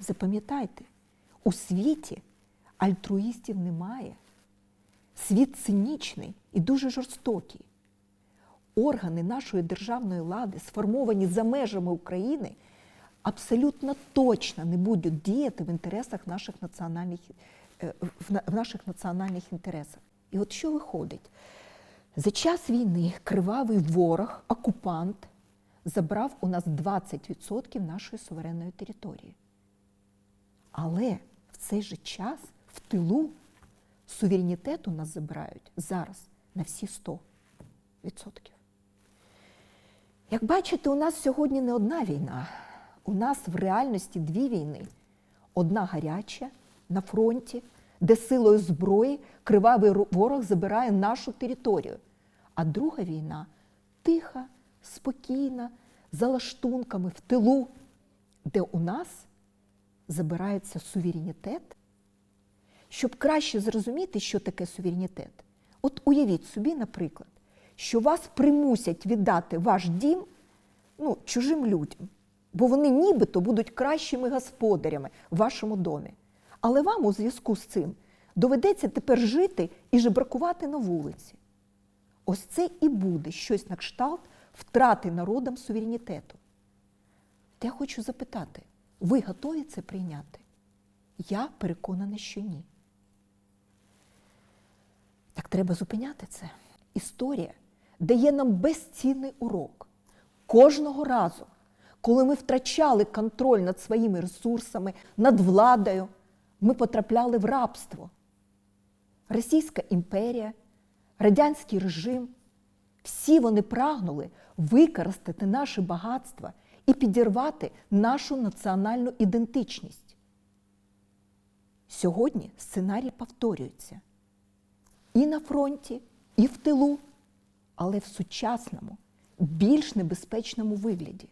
запам'ятайте, у світі альтруїстів немає. Світ цинічний і дуже жорстокий. Органи нашої державної влади, сформовані за межами України, абсолютно точно не будуть діяти в інтересах наших національних, е, в наших національних інтересах. І от що виходить? За час війни кривавий ворог, окупант, забрав у нас 20% нашої суверенної території. Але в цей же час в тилу суверенітет у нас забирають зараз на всі 100%. Як бачите, у нас сьогодні не одна війна. У нас в реальності дві війни. Одна гаряча на фронті, де силою зброї кривавий ворог забирає нашу територію. А друга війна тиха, спокійна, за лаштунками в тилу, де у нас забирається суверенітет. Щоб краще зрозуміти, що таке суверенітет, от уявіть собі, наприклад, що вас примусять віддати ваш дім ну, чужим людям, бо вони нібито будуть кращими господарями в вашому домі. Але вам у зв'язку з цим доведеться тепер жити і жебракувати на вулиці. Ось це і буде щось на кшталт втрати народом суверенітету. Я хочу запитати, ви готові це прийняти? Я переконана, що ні. Так треба зупиняти це. Історія дає нам безцінний урок. Кожного разу, коли ми втрачали контроль над своїми ресурсами, над владою, ми потрапляли в рабство. Російська імперія, радянський режим всі вони прагнули використати наше багатство і підірвати нашу національну ідентичність. Сьогодні сценарій повторюється і на фронті, і в тилу, але в сучасному, більш небезпечному вигляді.